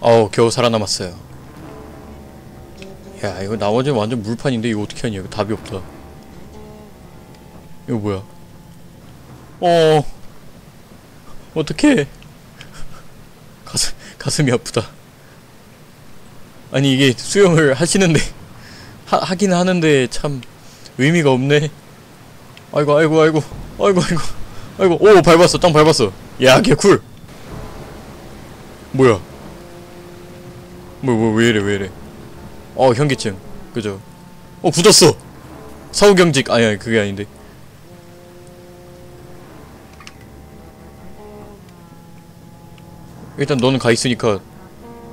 어우 겨우 살아남았어요. 야 이거 나머지는 완전 물판인데 이거 어떻게 하냐? 이거 답이 없다. 이거 뭐야? 어. 어떡해? 가슴, 가슴이 아프다. 아니 이게 수영을 하시는데 하, 하긴 하는데 참 의미가 없네. 아이고 아이고 아이고 아이고 아이고 아이고. 오 밟았어. 땅 밟았어. 야 개쿨. 뭐야 뭐 뭐 왜 이래 왜 이래. 어 현기증. 그죠? 어 굳었어. 사후경직. 아니 아니 그게 아닌데. 일단 너는 가 있으니까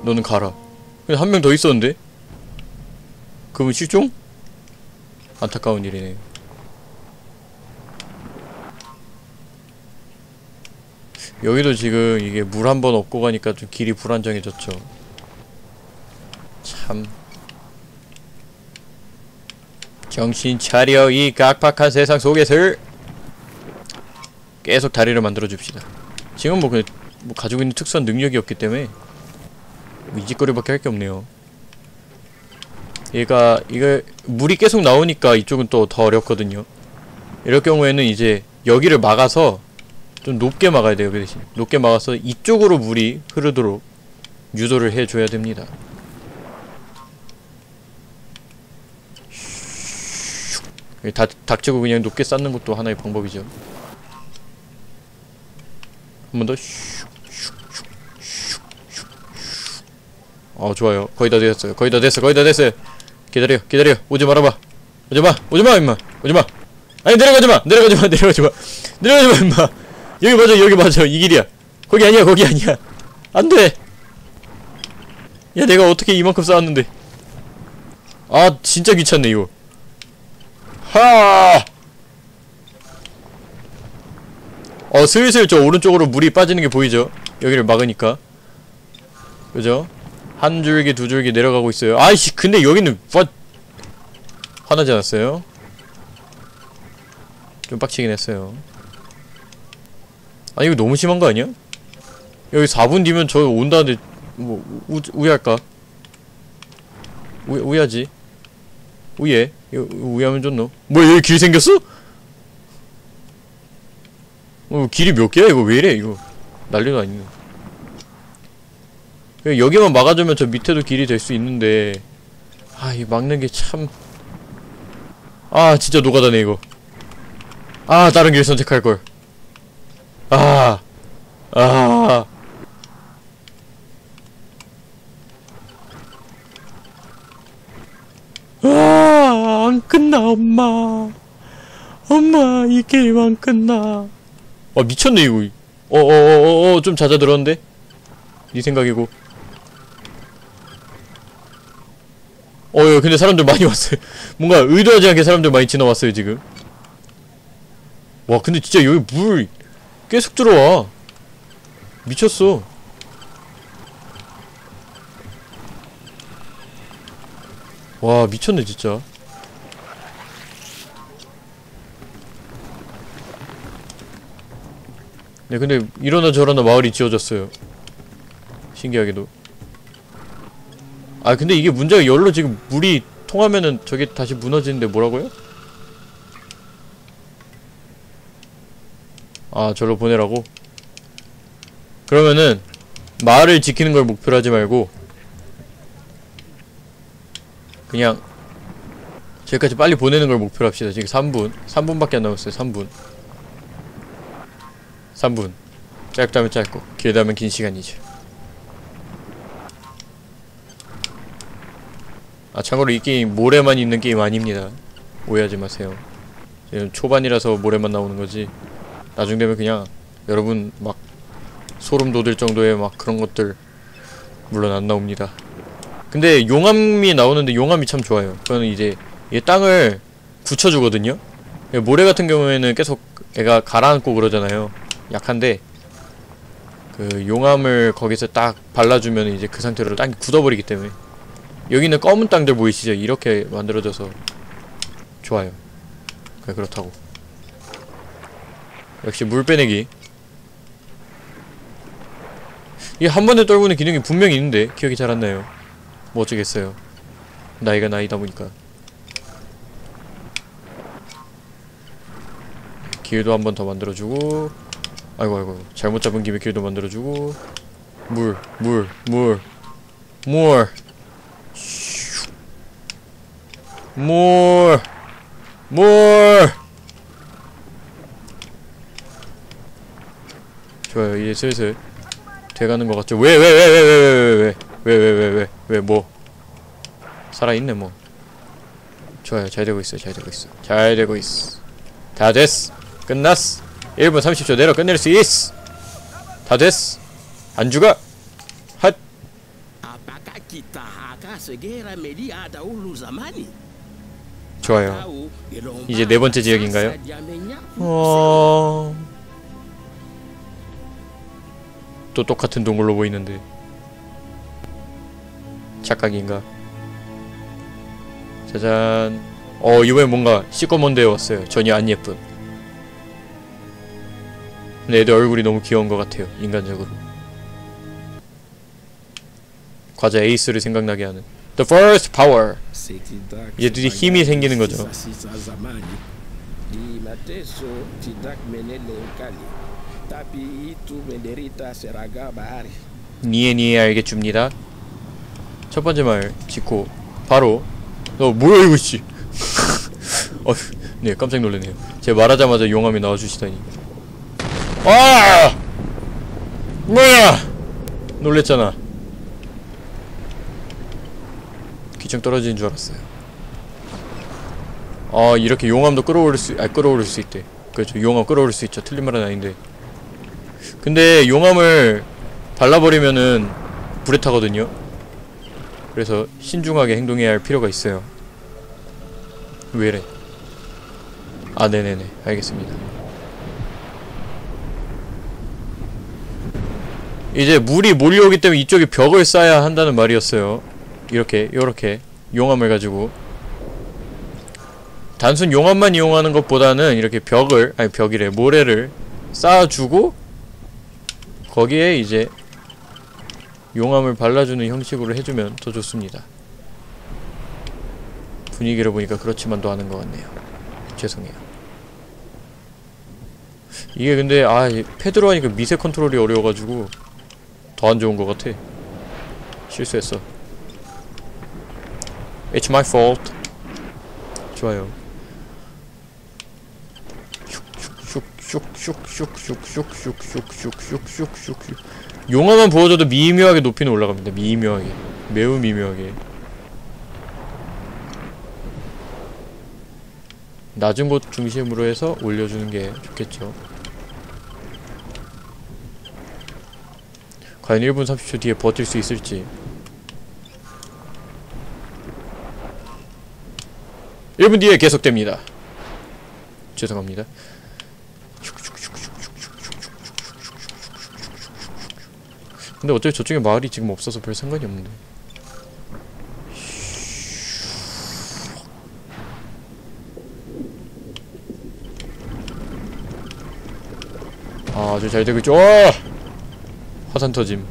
너는 가라. 근데 한 명 더 있었는데? 그분 실종? 안타까운 일이네. 여기도 지금 이게 물 한 번 얻고 가니까 좀 길이 불안정해졌죠 참. 정신 차려 이 각박한 세상 속에서. 계속 다리를 만들어 줍시다. 지금 뭐, 그, 뭐 가지고 있는 특수한 능력이 없기 때문에 뭐 이짓거리밖에 할 게 없네요. 얘가 이거 물이 계속 나오니까 이쪽은 또 더 어렵거든요. 이럴 경우에는 이제 여기를 막아서 좀 높게 막아야 돼요 그 대신. 높게 막아서 이쪽으로 물이 흐르도록 유도를 해줘야 됩니다 다, 닥치고 그냥 높게 쌓는 것도 하나의 방법이죠. 한 번 더 어 좋아요. 거의 다 됐어요. 거의 다 됐어. 거의 다 됐어요. 기다려 기다려. 오지 말아봐. 오지마 오지마 임마. 오지마. 아니 내려가지마. 내려가지마 내려가지마. 내려가지마 임마. 여기 맞아 여기 맞아. 이 길이야. 거기 아니야 거기 아니야. 안돼. 야 내가 어떻게 이만큼 쌓았는데? 아 진짜 귀찮네 이거 하! 어 슬슬 저 오른쪽으로 물이 빠지는 게 보이죠 여기를 막으니까 그죠 한 줄기 두 줄기 내려가고 있어요 아이씨 근데 여기는 뭐 화나지 않았어요? 좀 빡치긴 했어요 아 이거 너무 심한 거 아니야? 여기 4분 뒤면 저 온다는데 뭐 우, 우야할까? 우, 우야지 우예. 이거 우야하면 좋노? 뭐야 여기 길 생겼어? 어 길이 몇 개야? 이거 왜 이래? 이거 난리도 아니네 여기만 막아주면 저 밑에도 길이 될 수 있는데. 아 이 막는 게 참. 아 진짜 노가다네 이거. 아 다른 길 선택할걸. 아 아. 아, 안 끝나, 엄마. 엄마, 이 게임 안 끝나. 아, 미쳤네, 이거. 어어어어어, 좀 잦아 들었는데? 네 생각이고. 어, 예, 근데 사람들 많이 왔어요. 뭔가 의도하지 않게 사람들 많이 지나왔어요, 지금. 와, 근데 진짜 여기 물 계속 들어와. 미쳤어. 와, 미쳤네, 진짜. 네, 근데 이러나 저러나 마을이 지어졌어요. 신기하게도. 아, 근데 이게 문제가 열로 지금 물이 통하면은 저게 다시 무너지는데 뭐라고요? 아, 저로 보내라고? 그러면은 마을을 지키는 걸 목표로 하지 말고 그냥 저기까지 빨리 보내는 걸 목표로 합시다. 지금 3분. 3분밖에 안 남았어요. 3분. 3분. 짧다면 짧고 길다면 긴 시간이죠. 아 참고로 이 게임 모래만 있는 게임 아닙니다. 오해하지 마세요. 지금 초반이라서 모래만 나오는 거지. 나중 되면 그냥 여러분 막 소름 돋을 정도의 막 그런 것들 물론 안 나옵니다. 근데 용암이 나오는데 용암이 참 좋아요. 그거는 이제 이 땅을 굳혀주거든요. 모래 같은 경우에는 계속 애가 가라앉고 그러잖아요. 약한데 그 용암을 거기서 딱 발라주면 이제 그 상태로 땅이 굳어버리기 때문에 여기는 검은 땅들 보이시죠? 이렇게 만들어져서 좋아요. 그래 그렇다고. 역시 물 빼내기. 이게 한 번에 떨구는 기능이 분명히 있는데 기억이 잘 안 나요. 뭐 어쩌겠어요. 나이가 나이다 보니까. 길도 한 번 더 만들어주고 아이고 아이고 잘못 잡은 김에 길도 만들어주고 물 물 물 물 물, 물. 좋아요. 이제 슬슬 돼가는 것 같죠? 왜, 왜, 왜, 왜, 왜, 왜, 왜, 왜, 왜, 왜, 뭐. 살아있네, 뭐. 좋아요. 잘 되고 있어, 잘 되고 있어. 잘 되고 있어. 다 됐어. 끝났어. 1분 30초 내로 끝낼 수 있어. 다 됐어. 안 죽어. Zamani? 좋아요. 이제 네 번째 지역인가요? 어... 또 똑같은 동굴로 보이는데 착각인가? 짜잔 어 이번엔 뭔가 시꺼먼 데에 왔어요 전혀 안 예쁜 근데 애들 얼굴이 너무 귀여운 것 같아요 인간적으로 과자 에이스를 생각나게 하는 The first power 드디어 힘이 생기는 거죠. 니에 니에 알겠줍니다. 첫 번째 말 짓고 바로 너 뭐야 이거 씨. 어, 네 깜짝 놀랐네요. 제가 말하자마자 용암이 나와주시다니. 아! 뭐야? 놀랬잖아. 귀청 떨어지는 줄 알았어요. 아 이렇게 용암도 끌어올릴 수, 아 끌어올릴 수 있대. 그렇죠. 용암 끌어올릴 수 있죠. 틀린 말은 아닌데. 근데 용암을 발라버리면은 불에 타거든요. 그래서 신중하게 행동해야 할 필요가 있어요. 왜래? 아, 네네네. 알겠습니다. 이제 물이 몰려오기 때문에 이쪽에 벽을 쌓아야 한다는 말이었어요. 이렇게, 요렇게 용암을 가지고 단순 용암만 이용하는 것보다는 이렇게 벽을, 아니 벽이래, 모래를 쌓아주고 거기에 이제 용암을 발라주는 형식으로 해주면 더 좋습니다. 분위기를 보니까 그렇지만도 않은 것 같네요. 죄송해요. 이게 근데 아이 패드로 하니까 미세 컨트롤이 어려워가지고 더 안 좋은 것 같아. 실수했어. It's my fault. 좋아요. 슉슉슉슉슉슉슉슉슉슉슉슉슉슉슉슉슉 용암만 부어줘도 미묘하게 높이는 올라갑니다. 미묘하게. 매우 미묘하게. 낮은 곳 중심으로 해서 올려주는 게 좋겠죠. 과연 1분 30초 뒤에 버틸 수 있을지. 1분 뒤에 계속됩니다. 죄송합니다. 근데 어차피 저쪽에 마을이 지금 없어서 별 상관이 없는데. 아, 아주 잘 되고 있죠. 와! 화산 터짐.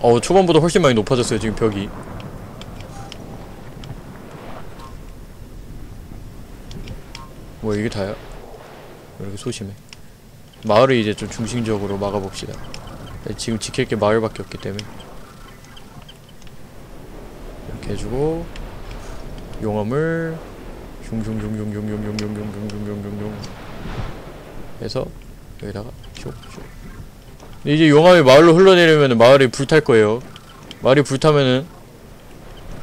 어, 초반보다 훨씬 많이 높아졌어요, 지금 벽이. 뭐 이게 다야? 왜 이렇게 소심해? 마을을 이제 좀 중심적으로 막아봅시다. 지금 지킬 게 마을밖에 없기 때문에 이렇게 해주고 용암을 슝슝슝슝슝슝슝슝슝슝슝슝 해서 여기다가 슉슉 이제 용암이 마을로 흘러내리면 마을이 불탈 거예요. 마을이 불타면은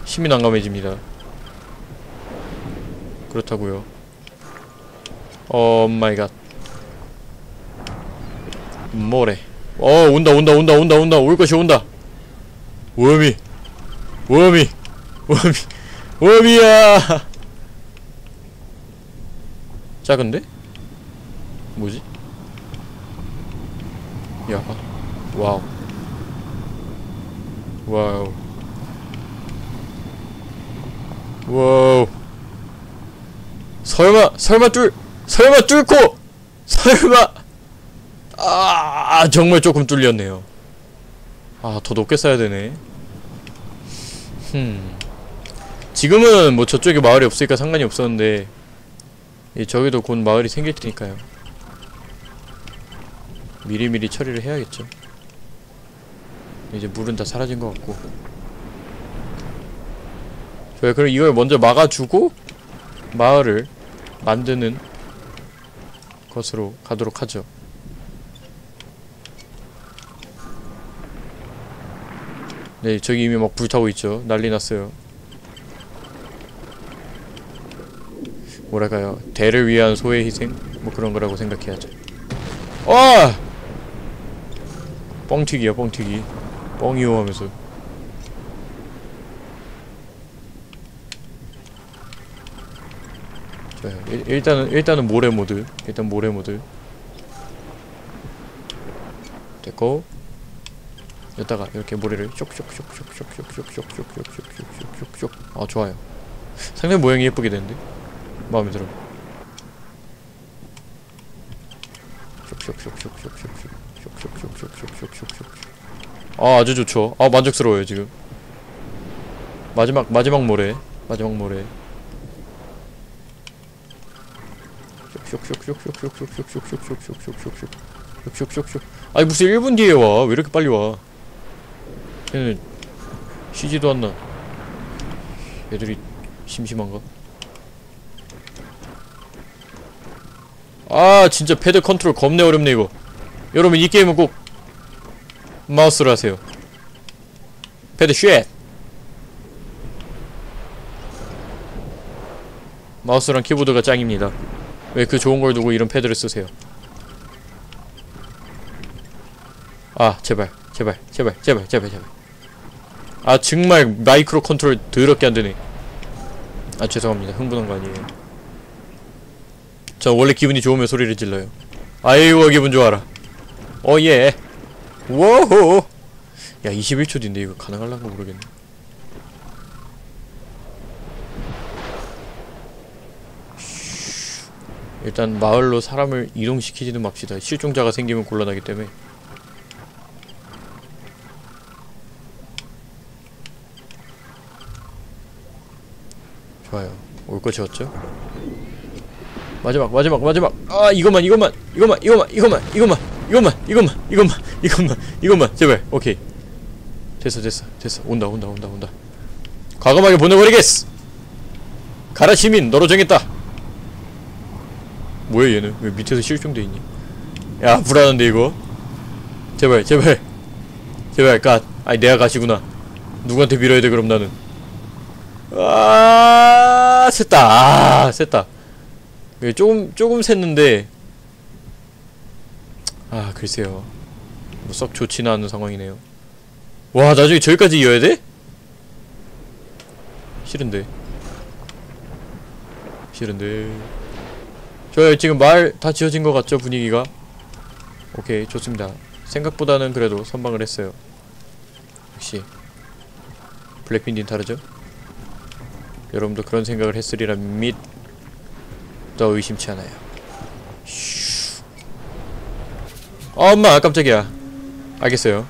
힘이 난감해집니다. 그렇다고요. 오 마이 갓. 뭐래? 어 온다 온다 온다 온다 온다 올 것이 온다. 워미 워미 워미 워미야. 작은데? 뭐지? 야 와우. 와우. 와우. 설마 설마 뚫 설마 뚫고 설마. 아 정말 조금 뚫렸네요. 아 더 높게 써야 되네. 흠. 지금은 뭐 저쪽에 마을이 없으니까 상관이 없었는데 이 저기도 곧 마을이 생길 테니까요 미리미리 처리를 해야겠죠. 이제 물은 다 사라진 것 같고. 저희 그럼 이걸 먼저 막아주고 마을을 만드는 것으로 가도록 하죠. 네 저기 이미 막 불타고 있죠. 난리 났어요. 뭐랄까요? 대를 위한 소의 희생? 뭐 그런 거라고 생각해야죠. 아 뻥튀기야 뻥튀기. 뻥이요 하면서. 좋아요 일, 일단은 일단은 모래 모드. 일단 모래 모드. 됐고. 여기다가 이렇게 모래를 쇽쇽쇽쇽쇽쇽쇽쇽쇽쇽쇽쇽쇽 아 좋아요. 상당히 모양이 예쁘게 되는데? 마음에 들어. 쇽쇽쇽쇽쇽쇽쇽쇽쇽쇽쇽쇽 아 아주 좋죠. 아 만족스러워요 지금. 마지막 마지막 모래. 마지막 모래. 아니 무슨 1분 뒤에 와 왜 이렇게 빨리 와? 얘는 쉬지도 않나? 애들이 심심한가? 아 진짜 패드 컨트롤 겁내 어렵네 이거. 여러분 이 게임은 꼭 마우스로 하세요. 패드 쉣! 마우스랑 키보드가 짱입니다. 왜 그 좋은 걸 두고 이런 패드를 쓰세요? 아 제발 제발 제발 제발 제발 제발. 아 정말 마이크로 컨트롤 더럽게 안되네. 아 죄송합니다. 흥분한 거 아니에요. 저 원래 기분이 좋으면 소리를 질러요. 아이고 기분 좋아라 어예. 워호. 야 21초 뒤인데 이거 가능할란가 모르겠네. 슈. 일단 마을로 사람을 이동시키지는 맙시다. 실종자가 생기면 곤란하기 때문에. 좋아요. 올 것이 왔죠? 마지막 마지막 마지막. 아 이것만 이것만 이것만 이것만 이것만 이것만 이것만 이것만 이것만 이것만 이것만. 제발 오케이. 됐어 됐어 됐어. 온다 온다 온다 온다. 과감하게 보내버리겠어 가라 시민. 너로 정했다. 뭐야 얘는? 왜 밑에서 실종돼 있니? 야 불안한데 이거? 제발 제발. 제발 갓. 아니 내가 가시구나. 누구한테 빌어야 돼 그럼 나는? 아 셌다. 아 예, 조금 조금 샜는데 아 글쎄요. 뭐 썩 좋지는 않은 상황이네요. 와 나중에 저기까지 이어야 돼? 싫은데. 싫은데. 저 지금 말 다 지어진 것 같죠 분위기가? 오케이 좋습니다. 생각보다는 그래도 선방을 했어요. 역시. 블랙빈딘 다르죠? 여러분도 그런 생각을 했으리라 믿더 의심치 않아요. 슈. 어, 엄마 깜짝이야. 알겠어요.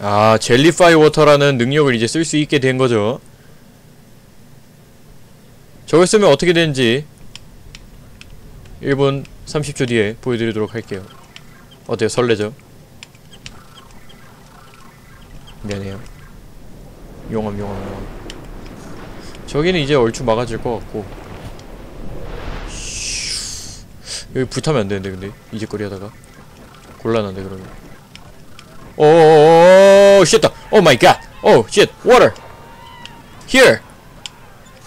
아, 젤리파이 워터라는 능력을 이제 쓸 수 있게 된 거죠. 저걸 쓰면 어떻게 되는지 1분 30초 뒤에 보여드리도록 할게요. 어때요? 설레죠? 미안해요. 용암, 용암, 용암. 저기는 이제 얼추 막아질 것 같고 여기 불타면 안 되는데 근데. 이제거리 하다가. 곤란한데 그러면. 오오오오 쉣다 오 마이 갓오 쉣 water. Here.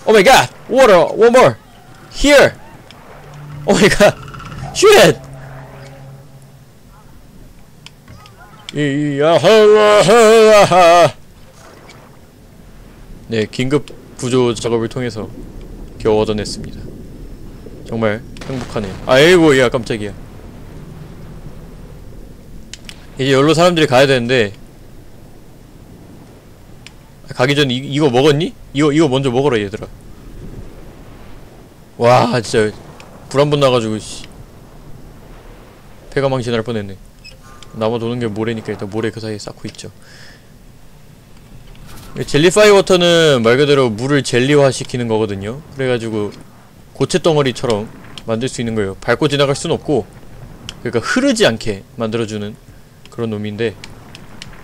오 마이 갓 water. One more. Here. 오 마이 갓쉣 이야하하하 네 긴급 구조 작업을 통해서 겨우 얻어냈습니다. 정말 행복하네요. 아이고 야 깜짝이야. 이제 여기로 사람들이 가야 되는데 가기 전에 이, 이거 먹었니? 이거 이거 먼저 먹어라 얘들아. 와 진짜 불 한 번 나가지고 씨 폐가 망신할 뻔했네 남아 도는 게 모래니까 일단 모래 그 사이에 쌓고 있죠 이 젤리파이 워터는 말 그대로 물을 젤리화 시키는 거거든요 그래가지고 고체 덩어리처럼 만들 수 있는 거예요. 밟고 지나갈 순 없고 그러니까 흐르지 않게 만들어주는 그런 놈인데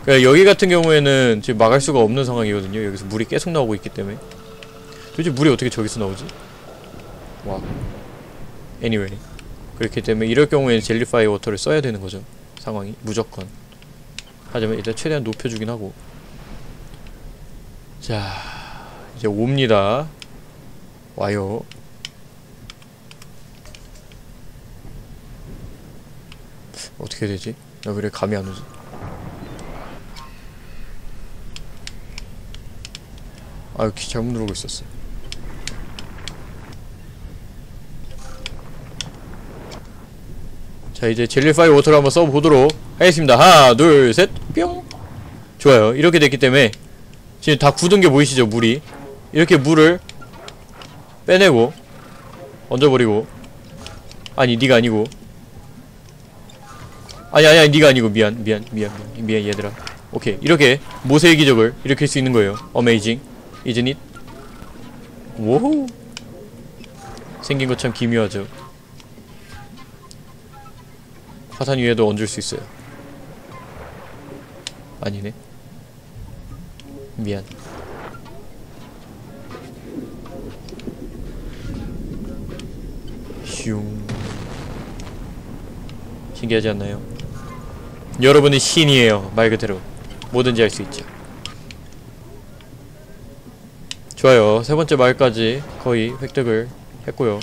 그러니까 여기 같은 경우에는 지금 막을 수가 없는 상황이거든요. 여기서 물이 계속 나오고 있기 때문에. 도대체 물이 어떻게 저기서 나오지? 와. Anyway. 그렇기 때문에 이럴 경우에는 젤리파이 워터를 써야 되는 거죠. 상황이. 무조건. 하지만 일단 최대한 높여주긴 하고. 자 이제 옵니다. 와요 어떻게 되지? 나 그래 감이 안 오지? 아유 키 잘못 누르고 있었어. 자 이제 젤리파이 워터를 한번 써보도록 하겠습니다. 하나 둘셋뿅! 좋아요. 이렇게 됐기 때문에 지금 다 굳은 게 보이시죠 물이? 이렇게 물을 빼내고 얹어버리고. 아니 니가 아니고 아니 아니 니가 아니고 미안 미안 미안 미안, 미안 얘들아. 오케이 이렇게 모세의 기적을 일으킬 수 있는 거예요. 어메이징 이즈닛 오호 생긴 것 참 기묘하죠. 화산 위에도 얹을 수 있어요. 아니네. 미안. 슝. 신기하지 않나요? 여러분은 신이에요. 말 그대로. 뭐든지 할 수 있죠. 좋아요. 세 번째 마을까지 거의 획득을 했고요.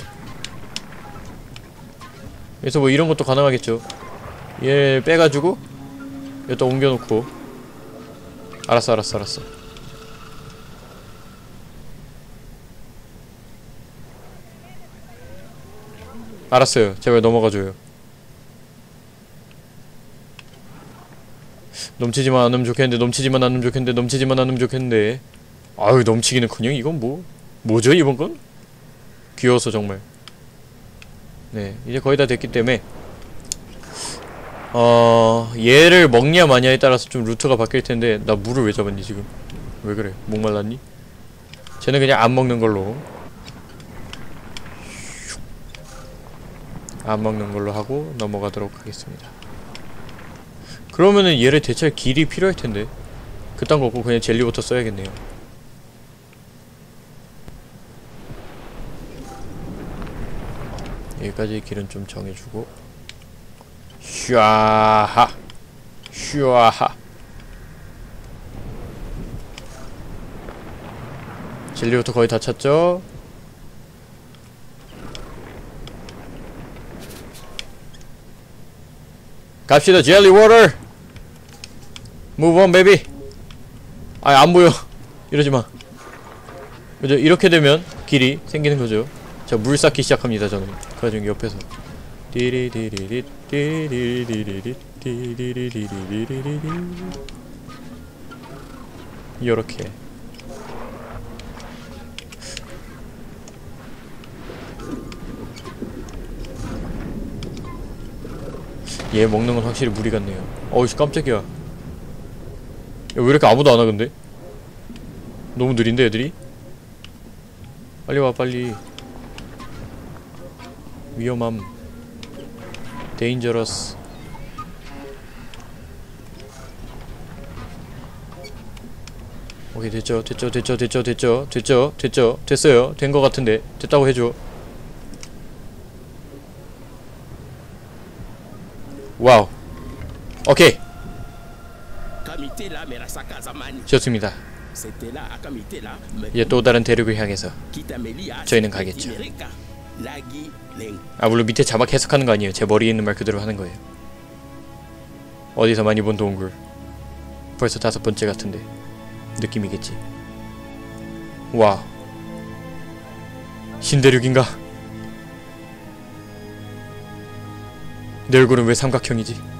그래서 뭐 이런 것도 가능하겠죠. 얘 빼가지고 여기다 옮겨놓고. 알았어 알았어 알았어. 알았어요. 제발 넘어가줘요 넘치지만 않으면 좋겠는데 넘치지만 않으면 좋겠는데 넘치지만 않으면 좋겠는데. 아유 넘치기는커녕 이건 뭐. 뭐죠 이번 건? 귀여워서 정말. 네 이제 거의 다 됐기 때문에. 어 얘를 먹냐 마냐에 따라서 좀 루트가 바뀔 텐데 나 물을 왜 잡았니 지금? 왜 그래? 목말랐니? 쟤는 그냥 안 먹는 걸로. 안 먹는 걸로 하고 넘어가도록 하겠습니다 그러면은 얘를 대체할 길이 필요할 텐데. 그딴 거 없고 그냥 젤리부터 써야겠네요. 여기까지 길은 좀 정해주고. 슈아하! 슈아하! 젤리부터 거의 다 찼죠? 갑시다 젤리 워터 무브 온 베이비 아이 안 보여. 이러지 마. 그죠? 이렇게 되면 길이 생기는 거죠. 자 물 쌓기 시작합니다 저는. 그래가지고 옆에서. 띠리디리리 띠리리리리 띠리리리리리리 요렇게 얘 먹는 건 확실히 무리 같네요 어우씨 깜짝이야 야, 왜 이렇게 아무도 안 와 근데? 너무 느린데 애들이? 빨리 와 빨리. 위험함. 데인저러스 오케이 됐죠 됐죠 됐죠 됐죠 됐죠 됐죠 됐죠. 됐어요. 된거 같은데. 됐다고 해줘. 와우. 오케이. 좋습니다. 이제 또 다른 대륙을 향해서 저희는 가겠죠. 아 물론 밑에 자막 해석하는 거 아니에요. 제 머리에 있는 말 그대로 하는 거예요. 어디서 많이 본 동굴? 벌써 다섯 번째 같은데 느낌이겠지. 와 신대륙인가? 내 얼굴은 왜 삼각형이지